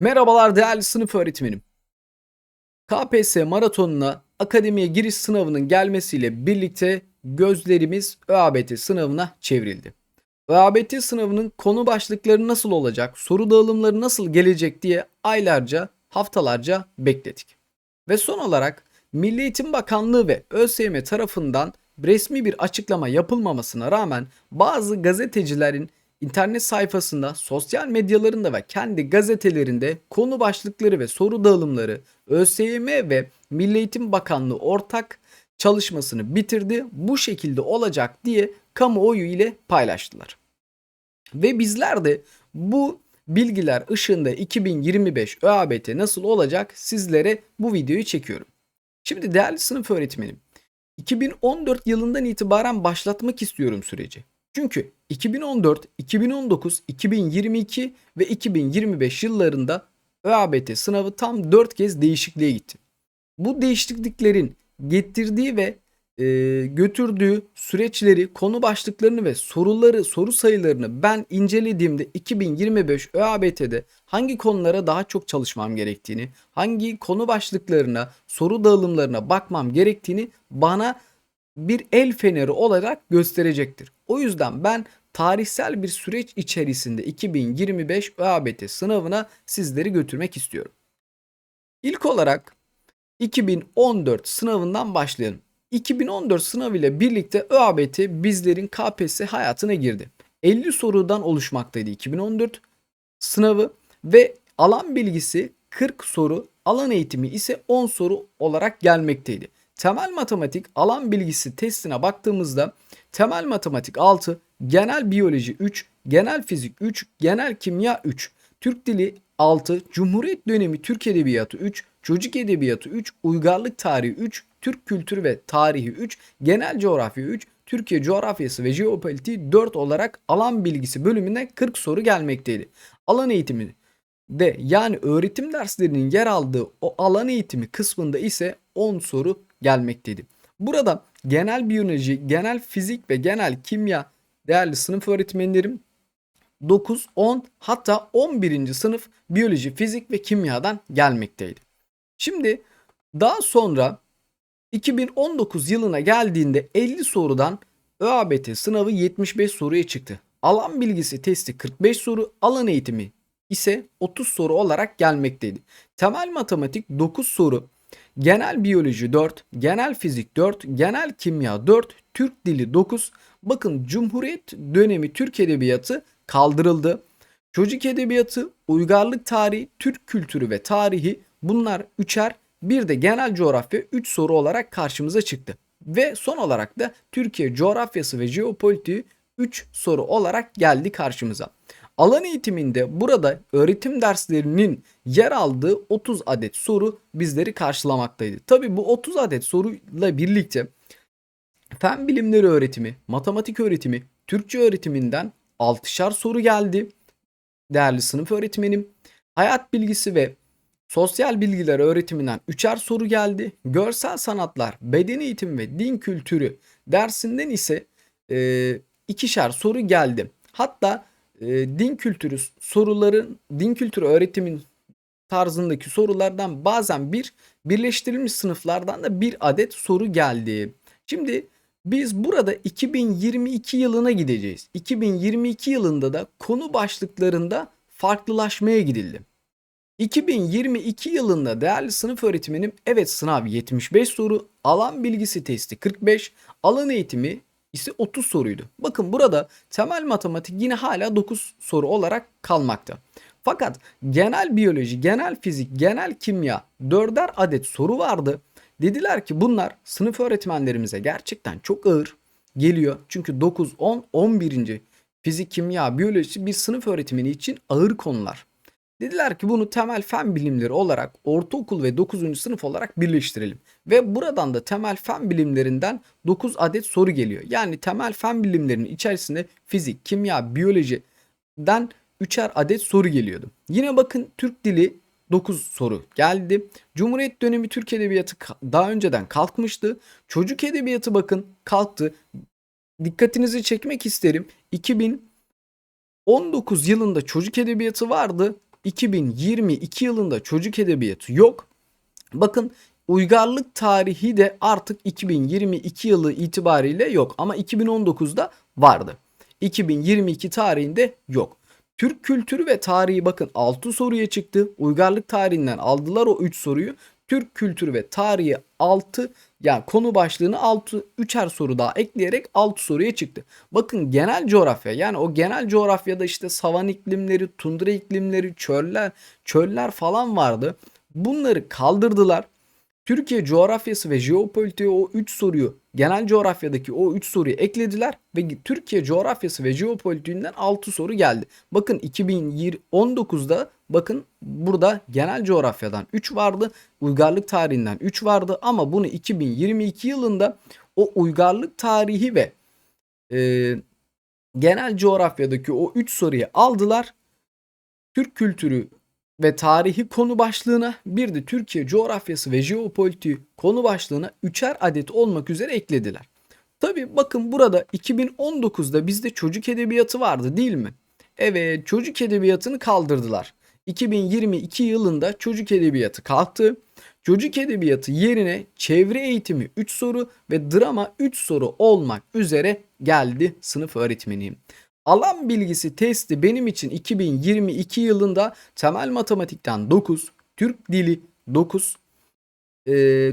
Merhabalar değerli sınıf öğretmenim. KPSS maratonuna akademiye giriş sınavının gelmesiyle birlikte gözlerimiz ÖABT sınavına çevrildi. ÖABT sınavının konu başlıkları nasıl olacak, soru dağılımları nasıl gelecek diye aylarca, haftalarca bekledik. Ve son olarak Milli Eğitim Bakanlığı ve ÖSYM tarafından resmi bir açıklama yapılmamasına rağmen bazı gazetecilerin internet sayfasında, sosyal medyalarında ve kendi gazetelerinde konu başlıkları ve soru dağılımları ÖSYM ve Milli Eğitim Bakanlığı ortak çalışmasını bitirdi. Bu şekilde olacak diye kamuoyu ile paylaştılar. Ve bizler de bu bilgiler ışığında 2025 ÖABT nasıl olacak sizlere bu videoyu çekiyorum. Şimdi değerli sınıf öğretmenim, 2014 yılından itibaren başlatmak istiyorum süreci. Çünkü 2014, 2019, 2022 ve 2025 yıllarında ÖABT sınavı tam 4 kez değişikliğe gitti. Bu değişikliklerin getirdiği ve e, götürdüğü süreçleri, konu başlıklarını ve soruları, soru sayılarını ben incelediğimde 2025 ÖABT'de hangi konulara daha çok çalışmam gerektiğini, hangi konu başlıklarına, soru dağılımlarına bakmam gerektiğini bana bir el feneri olarak gösterecektir. O yüzden ben tarihsel bir süreç içerisinde 2025 ÖABT sınavına sizleri götürmek istiyorum. İlk olarak 2014 sınavından başlayalım. 2014 sınavıyla birlikte ÖABT bizlerin KPSS hayatına girdi. 50 sorudan oluşmaktaydı 2014 sınavı ve alan bilgisi 40 soru, alan eğitimi ise 10 soru olarak gelmekteydi. Temel matematik alan bilgisi testine baktığımızda temel matematik 6, genel biyoloji 3, genel fizik 3, genel kimya 3, Türk dili 6, Cumhuriyet dönemi Türk edebiyatı 3, çocuk edebiyatı 3, uygarlık tarihi 3, Türk kültürü ve tarihi 3, genel coğrafya 3, Türkiye coğrafyası ve jeopolitiği 4 olarak alan bilgisi bölümüne 40 soru gelmekteydi. Alan eğitimi de yani öğretim derslerinin yer aldığı o alan eğitimi kısmında ise 10 soru gelmekteydi. Burada genel biyoloji, genel fizik ve genel kimya değerli sınıf öğretmenlerim 9, 10 hatta 11. sınıf biyoloji, fizik ve kimyadan gelmekteydi. Şimdi daha sonra 2019 yılına geldiğinde 50 sorudan ÖABT sınavı 75 soruya çıktı. Alan bilgisi testi 45 soru, alan eğitimi ise 30 soru olarak gelmekteydi. Temel matematik 9 soru, genel biyoloji 4, genel fizik 4, genel kimya 4, Türk dili 9. Bakın Cumhuriyet dönemi Türk edebiyatı kaldırıldı. Çocuk edebiyatı, uygarlık tarihi, Türk kültürü ve tarihi bunlar üçer. Bir de genel coğrafya 3 soru olarak karşımıza çıktı. Ve son olarak da Türkiye coğrafyası ve jeopolitiği 3 soru olarak geldi karşımıza. Alan eğitiminde burada öğretim derslerinin yer aldığı 30 adet soru bizleri karşılamaktaydı. Tabi bu 30 adet soruyla birlikte fen bilimleri öğretimi, matematik öğretimi, Türkçe öğretiminden 6'şar soru geldi. Değerli sınıf öğretmenim. Hayat bilgisi ve sosyal bilgiler öğretiminden 3'er soru geldi. Görsel sanatlar, beden eğitimi ve din kültürü dersinden ise e, ikişer soru geldi. Hatta e, din kültürü soruların, din kültürü öğretimin tarzındaki sorulardan bazen bir birleştirilmiş sınıflardan da bir adet soru geldi. Şimdi biz burada 2022 yılına gideceğiz. 2022 yılında da konu başlıklarında farklılaşmaya gidildi. 2022 yılında değerli sınıf öğretmenim evet sınav 75 soru, alan bilgisi testi 45, alan eğitimi ise 30 soruydu. Bakın burada temel matematik yine hala 9 soru olarak kalmakta. Fakat genel biyoloji, genel fizik, genel kimya 4'er adet soru vardı. Dediler ki bunlar sınıf öğretmenlerimize gerçekten çok ağır geliyor. Çünkü 9, 10, 11. fizik, kimya, biyoloji bir sınıf öğretmeni için ağır konular. Dediler ki bunu temel fen bilimleri olarak ortaokul ve 9. sınıf olarak birleştirelim. Ve buradan da temel fen bilimlerinden 9 adet soru geliyor. Yani temel fen bilimlerinin içerisinde fizik, kimya, biyolojiden 3'er adet soru geliyordu. Yine bakın Türk dili 9 soru geldi. Cumhuriyet dönemi Türk edebiyatı daha önceden kalkmıştı. Çocuk edebiyatı bakın kalktı. Dikkatinizi çekmek isterim. 2019 yılında çocuk edebiyatı vardı. 2022 yılında çocuk edebiyatı yok. Bakın uygarlık tarihi de artık 2022 yılı itibariyle yok ama 2019'da vardı. 2022 tarihinde yok. Türk kültürü ve tarihi bakın 6 soruya çıktı. Uygarlık tarihinden aldılar o 3 soruyu. Türk kültürü ve tarihi 6 yani konu başlığını 6 üçer soru daha ekleyerek 6 soruya çıktı. Bakın genel coğrafya yani o genel coğrafyada işte savan iklimleri, tundra iklimleri, çöller, çöller falan vardı. Bunları kaldırdılar. Türkiye coğrafyası ve jeopolitiği o 3 soruyu genel coğrafyadaki o 3 soruyu eklediler ve Türkiye coğrafyası ve jeopolitiğinden 6 soru geldi. Bakın 2019'da bakın burada genel coğrafyadan 3 vardı, uygarlık tarihinden 3 vardı ama bunu 2022 yılında o uygarlık tarihi ve e, genel coğrafyadaki o 3 soruyu aldılar. Türk kültürü ve tarihi konu başlığına bir de Türkiye coğrafyası ve jeopolitiği konu başlığına üçer adet olmak üzere eklediler. Tabi bakın burada 2019'da bizde çocuk edebiyatı vardı değil mi? Evet çocuk edebiyatını kaldırdılar. 2022 yılında çocuk edebiyatı kalktı. Çocuk edebiyatı yerine çevre eğitimi 3 soru ve drama 3 soru olmak üzere geldi sınıf öğretmeniyim. Alan bilgisi testi benim için 2022 yılında temel matematikten 9, Türk dili 9, e,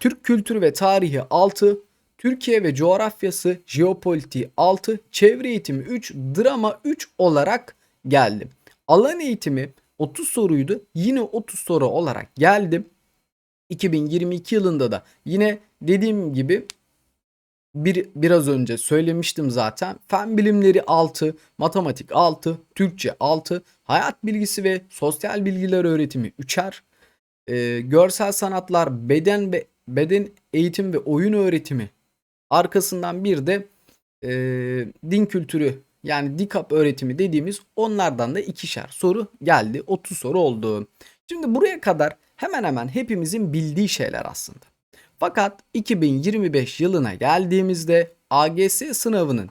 Türk kültürü ve tarihi 6, Türkiye ve coğrafyası jeopolitiği 6, çevre eğitimi 3, drama 3 olarak geldi. Alan eğitimi 30 soruydu. Yine 30 soru olarak geldim. 2022 yılında da yine dediğim gibi bir biraz önce söylemiştim zaten. Fen bilimleri 6, matematik 6, Türkçe 6, hayat bilgisi ve sosyal bilgiler öğretimi 3'er. E, görsel sanatlar, beden ve beden eğitim ve oyun öğretimi. Arkasından bir de e, din kültürü yani DİKAP öğretimi dediğimiz onlardan da ikişer soru geldi. 30 soru oldu. Şimdi buraya kadar hemen hemen hepimizin bildiği şeyler aslında. Fakat 2025 yılına geldiğimizde AGS sınavının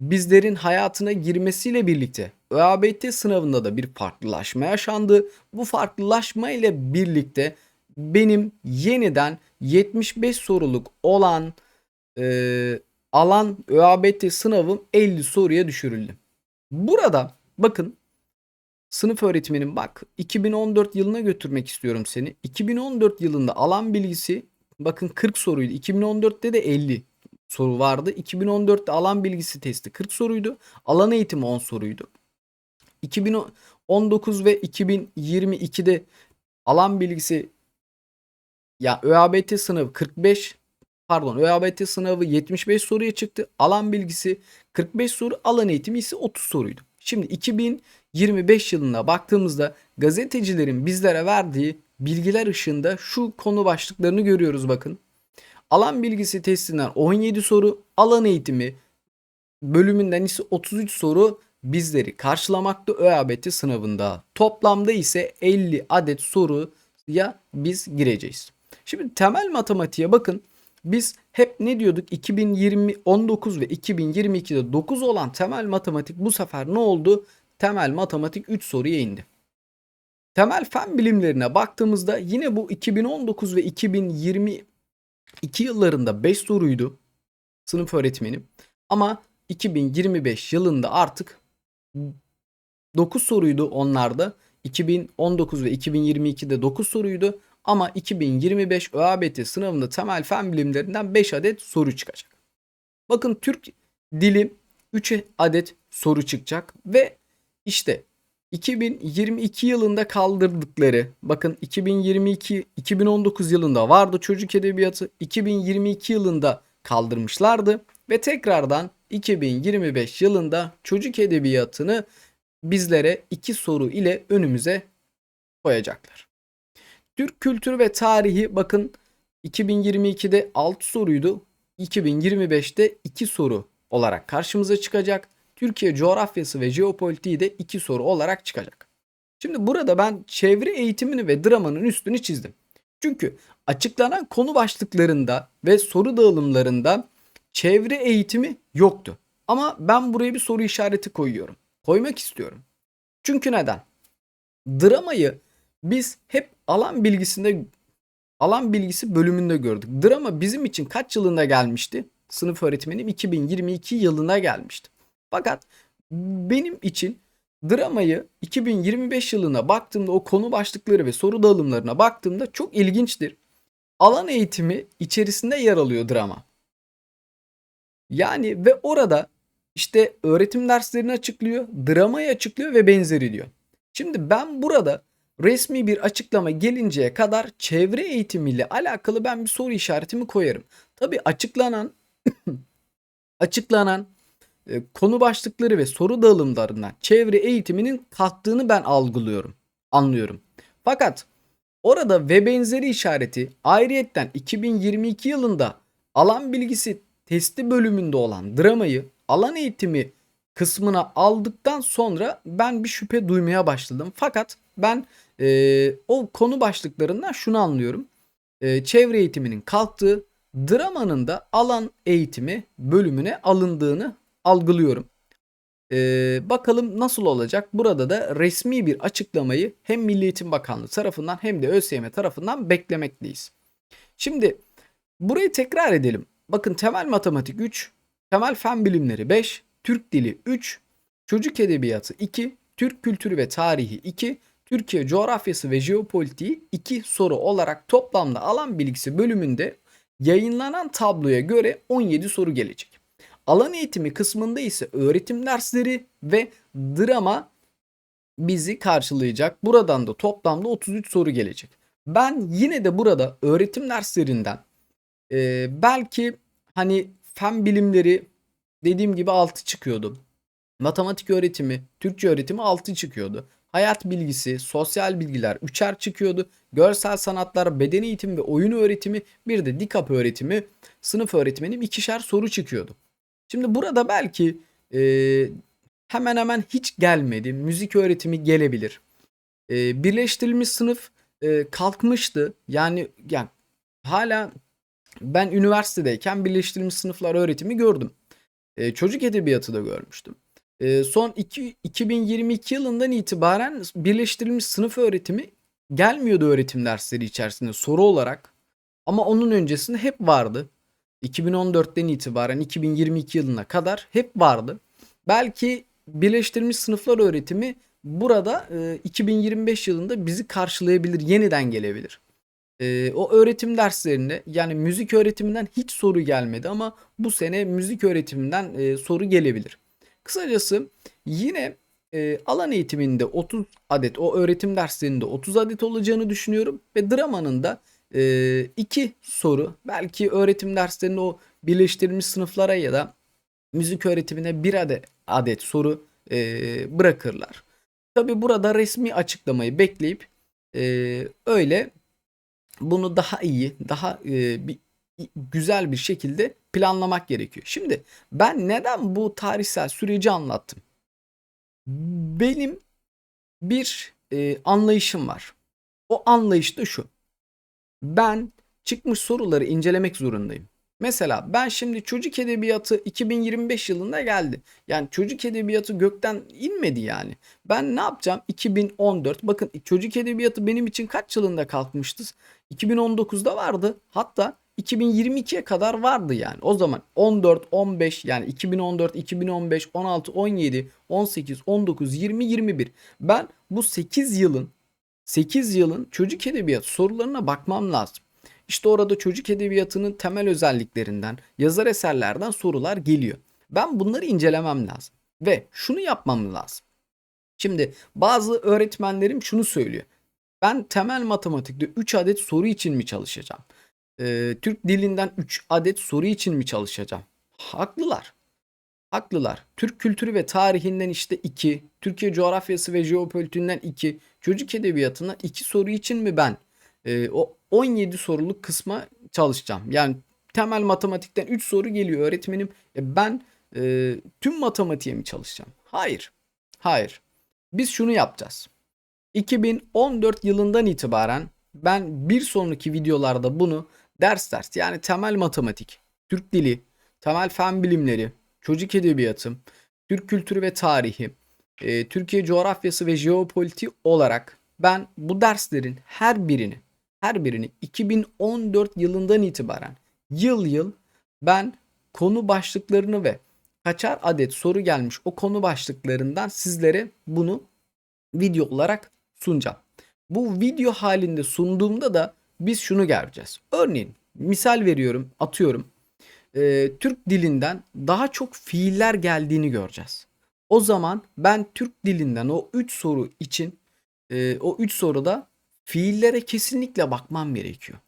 bizlerin hayatına girmesiyle birlikte ÖABT sınavında da bir farklılaşma yaşandı. Bu farklılaşma ile birlikte benim yeniden 75 soruluk olan e, alan ÖABT sınavım 50 soruya düşürüldü. Burada bakın sınıf öğretmenim bak 2014 yılına götürmek istiyorum seni. 2014 yılında alan bilgisi bakın 40 soruydu. 2014'te de 50 soru vardı. 2014'te alan bilgisi testi 40 soruydu. Alan eğitimi 10 soruydu. 2019 ve 2022'de alan bilgisi ya ÖABT sınavı 45 pardon ÖABT sınavı 75 soruya çıktı. Alan bilgisi 45 soru, alan eğitimi ise 30 soruydu. Şimdi 2025 yılına baktığımızda gazetecilerin bizlere verdiği bilgiler ışığında şu konu başlıklarını görüyoruz bakın. Alan bilgisi testinden 17 soru, alan eğitimi bölümünden ise 33 soru bizleri karşılamakta ÖABT sınavında. Toplamda ise 50 adet soruya biz gireceğiz. Şimdi temel matematiğe bakın. Biz hep ne diyorduk? 2020 19 ve 2022'de 9 olan temel matematik bu sefer ne oldu? Temel matematik 3 soruya indi. Temel fen bilimlerine baktığımızda yine bu 2019 ve 2022 yıllarında 5 soruydu sınıf öğretmenim. Ama 2025 yılında artık 9 soruydu onlarda. 2019 ve 2022'de 9 soruydu. Ama 2025 ÖABT sınavında temel fen bilimlerinden 5 adet soru çıkacak. Bakın Türk dili 3 adet soru çıkacak ve işte 2022 yılında kaldırdıkları bakın 2022 2019 yılında vardı çocuk edebiyatı 2022 yılında kaldırmışlardı ve tekrardan 2025 yılında çocuk edebiyatını bizlere iki soru ile önümüze koyacaklar. Türk kültürü ve tarihi bakın 2022'de 6 soruydu. 2025'te 2 soru olarak karşımıza çıkacak. Türkiye coğrafyası ve jeopolitiği de 2 soru olarak çıkacak. Şimdi burada ben çevre eğitimini ve dramanın üstünü çizdim. Çünkü açıklanan konu başlıklarında ve soru dağılımlarında çevre eğitimi yoktu. Ama ben buraya bir soru işareti koyuyorum. Koymak istiyorum. Çünkü neden? dramayı biz hep alan bilgisinde alan bilgisi bölümünde gördük. Drama bizim için kaç yılında gelmişti? Sınıf öğretmenim 2022 yılına gelmişti. Fakat benim için dramayı 2025 yılına baktığımda o konu başlıkları ve soru dağılımlarına baktığımda çok ilginçtir. Alan eğitimi içerisinde yer alıyor drama. Yani ve orada işte öğretim derslerini açıklıyor, dramayı açıklıyor ve benzeri diyor. Şimdi ben burada resmi bir açıklama gelinceye kadar çevre eğitimiyle alakalı ben bir soru işaretimi koyarım. Tabi açıklanan açıklanan e, konu başlıkları ve soru dağılımlarından çevre eğitiminin kalktığını ben algılıyorum, anlıyorum. Fakat orada ve benzeri işareti ayrıyetten 2022 yılında alan bilgisi testi bölümünde olan dramayı alan eğitimi kısmına aldıktan sonra ben bir şüphe duymaya başladım. Fakat ben e, o konu başlıklarından şunu anlıyorum. E, çevre eğitiminin kalktığı, dramanın da alan eğitimi bölümüne alındığını algılıyorum. Ee, bakalım nasıl olacak? Burada da resmi bir açıklamayı hem Milli Eğitim Bakanlığı tarafından hem de ÖSYM tarafından beklemekteyiz. Şimdi burayı tekrar edelim. Bakın temel matematik 3, temel fen bilimleri 5, Türk dili 3, çocuk edebiyatı 2, Türk kültürü ve tarihi 2, Türkiye coğrafyası ve jeopolitiği 2 soru olarak toplamda alan bilgisi bölümünde yayınlanan tabloya göre 17 soru gelecek. Alan eğitimi kısmında ise öğretim dersleri ve drama bizi karşılayacak. Buradan da toplamda 33 soru gelecek. Ben yine de burada öğretim derslerinden e, belki hani fen bilimleri dediğim gibi 6 çıkıyordu. Matematik öğretimi, Türkçe öğretimi 6 çıkıyordu. Hayat bilgisi, sosyal bilgiler 3'er çıkıyordu. Görsel sanatlar, beden eğitimi ve oyun öğretimi bir de dikap öğretimi, sınıf öğretmenim ikişer soru çıkıyordu. Şimdi burada belki e, hemen hemen hiç gelmedi. Müzik öğretimi gelebilir. E, birleştirilmiş sınıf e, kalkmıştı. Yani yani hala ben üniversitedeyken birleştirilmiş sınıflar öğretimi gördüm. E, çocuk edebiyatı da görmüştüm. E, son iki, 2022 yılından itibaren birleştirilmiş sınıf öğretimi gelmiyordu öğretim dersleri içerisinde soru olarak. Ama onun öncesinde hep vardı. 2014'ten itibaren 2022 yılına kadar hep vardı. Belki birleştirilmiş sınıflar öğretimi burada e, 2025 yılında bizi karşılayabilir, yeniden gelebilir. E, o öğretim derslerinde yani müzik öğretiminden hiç soru gelmedi ama bu sene müzik öğretiminden e, soru gelebilir. Kısacası yine e, alan eğitiminde 30 adet o öğretim derslerinde 30 adet olacağını düşünüyorum ve dramanın da e, iki soru belki öğretim derslerinde o birleştirilmiş sınıflara ya da müzik öğretimine bir adet, adet soru e, bırakırlar. Tabi burada resmi açıklamayı bekleyip e, öyle bunu daha iyi, daha e, bir, güzel bir şekilde planlamak gerekiyor. Şimdi ben neden bu tarihsel süreci anlattım? Benim bir e, anlayışım var. O anlayış da şu ben çıkmış soruları incelemek zorundayım. Mesela ben şimdi çocuk edebiyatı 2025 yılında geldi. Yani çocuk edebiyatı gökten inmedi yani. Ben ne yapacağım? 2014. Bakın çocuk edebiyatı benim için kaç yılında kalkmıştı? 2019'da vardı. Hatta 2022'ye kadar vardı yani. O zaman 14, 15 yani 2014, 2015, 16, 17, 18, 19, 20, 21. Ben bu 8 yılın 8 yılın çocuk edebiyatı sorularına bakmam lazım. İşte orada çocuk edebiyatının temel özelliklerinden, yazar eserlerden sorular geliyor. Ben bunları incelemem lazım ve şunu yapmam lazım. Şimdi bazı öğretmenlerim şunu söylüyor. Ben temel matematikte 3 adet soru için mi çalışacağım? Ee, Türk dilinden 3 adet soru için mi çalışacağım? Haklılar. Haklılar. Türk kültürü ve tarihinden işte 2, Türkiye coğrafyası ve jeopolitiğinden 2, çocuk edebiyatından 2 soru için mi ben e, o 17 soruluk kısma çalışacağım. Yani temel matematikten 3 soru geliyor öğretmenim. E, ben e, tüm matematiğe mi çalışacağım? Hayır. Hayır. Biz şunu yapacağız. 2014 yılından itibaren ben bir sonraki videolarda bunu ders ders yani temel matematik, Türk dili, temel fen bilimleri, çocuk edebiyatı, Türk kültürü ve tarihi, e, Türkiye coğrafyası ve jeopolitik olarak ben bu derslerin her birini her birini 2014 yılından itibaren yıl yıl ben konu başlıklarını ve kaçar adet soru gelmiş o konu başlıklarından sizlere bunu video olarak sunacağım. Bu video halinde sunduğumda da biz şunu göreceğiz. Örneğin misal veriyorum atıyorum e, Türk dilinden daha çok fiiller geldiğini göreceğiz. O zaman ben Türk dilinden o 3 soru için e, o 3 soruda fiillere kesinlikle bakmam gerekiyor.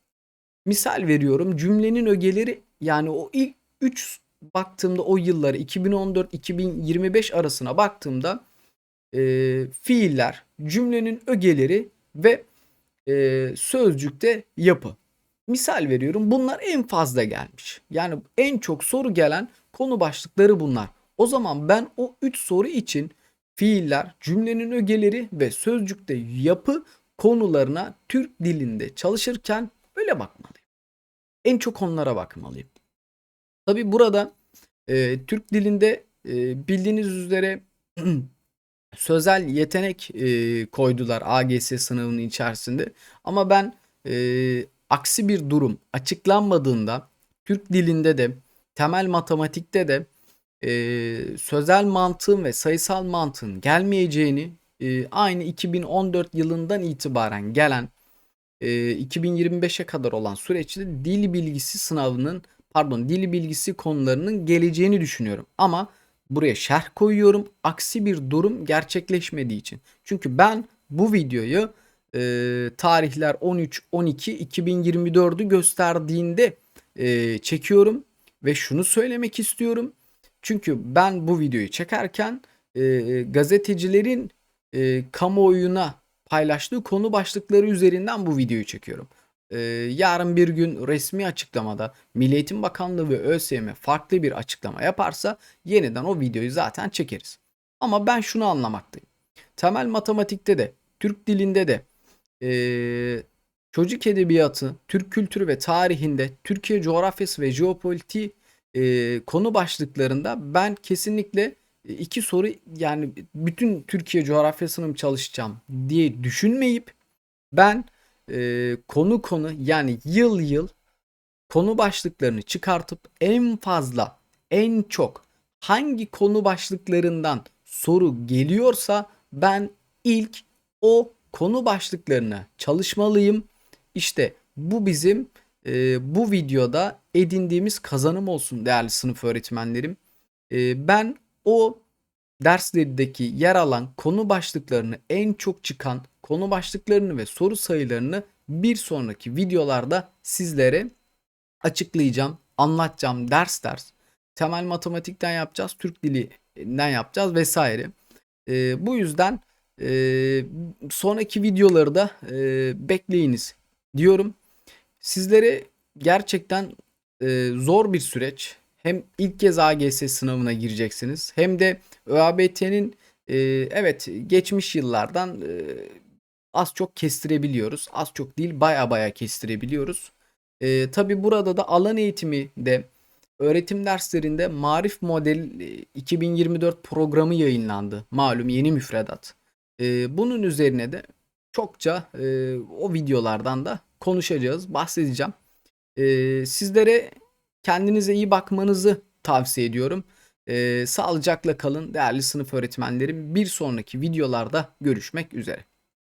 Misal veriyorum cümlenin ögeleri yani o ilk 3 baktığımda o yılları 2014-2025 arasına baktığımda e, fiiller, cümlenin ögeleri ve e, sözcükte yapı. Misal veriyorum bunlar en fazla gelmiş. Yani en çok soru gelen konu başlıkları bunlar. O zaman ben o 3 soru için fiiller, cümlenin ögeleri ve sözcükte yapı konularına Türk dilinde çalışırken böyle bakmalıyım. En çok onlara bakmalıyım. Tabi burada e, Türk dilinde e, bildiğiniz üzere sözel yetenek e, koydular AGS sınavının içerisinde. Ama ben e, aksi bir durum açıklanmadığında Türk dilinde de temel matematikte de e, sözel mantığın ve sayısal mantığın gelmeyeceğini e, aynı 2014 yılından itibaren gelen e, 2025'e kadar olan süreçte dil bilgisi sınavının pardon dil bilgisi konularının geleceğini düşünüyorum. Ama buraya şerh koyuyorum. Aksi bir durum gerçekleşmediği için. Çünkü ben bu videoyu e, tarihler 13-12-2024'ü gösterdiğinde e, çekiyorum. Ve şunu söylemek istiyorum. Çünkü ben bu videoyu çekerken e, gazetecilerin e, kamuoyuna paylaştığı konu başlıkları üzerinden bu videoyu çekiyorum. E, yarın bir gün resmi açıklamada Milli Eğitim Bakanlığı ve ÖSYM farklı bir açıklama yaparsa yeniden o videoyu zaten çekeriz. Ama ben şunu anlamaktayım. Temel matematikte de, Türk dilinde de, e, çocuk edebiyatı, Türk kültürü ve tarihinde, Türkiye coğrafyası ve jeopolitiği e, konu başlıklarında ben kesinlikle iki soru yani bütün Türkiye coğrafyasını mı çalışacağım diye düşünmeyip ben e, konu konu yani yıl yıl konu başlıklarını çıkartıp en fazla en çok hangi konu başlıklarından soru geliyorsa ben ilk o konu başlıklarına çalışmalıyım. İşte bu bizim e, bu videoda edindiğimiz kazanım olsun değerli sınıf öğretmenlerim. E, ben o derslerdeki yer alan konu başlıklarını en çok çıkan konu başlıklarını ve soru sayılarını bir sonraki videolarda sizlere açıklayacağım, anlatacağım ders ders. Temel matematikten yapacağız, Türk dilinden yapacağız vesaire. E, bu yüzden e, sonraki videoları da e, bekleyiniz diyorum. Sizlere gerçekten e, zor bir süreç. Hem ilk kez AGS sınavına gireceksiniz hem de ÖABT'nin e, evet geçmiş yıllardan e, az çok kestirebiliyoruz. Az çok değil baya baya kestirebiliyoruz. E, Tabi burada da alan eğitimi de öğretim derslerinde Marif Model 2024 programı yayınlandı. Malum yeni müfredat. E, bunun üzerine de çokça e, o videolardan da konuşacağız, bahsedeceğim. E, sizlere kendinize iyi bakmanızı tavsiye ediyorum. E, sağlıcakla kalın değerli sınıf öğretmenlerim. Bir sonraki videolarda görüşmek üzere.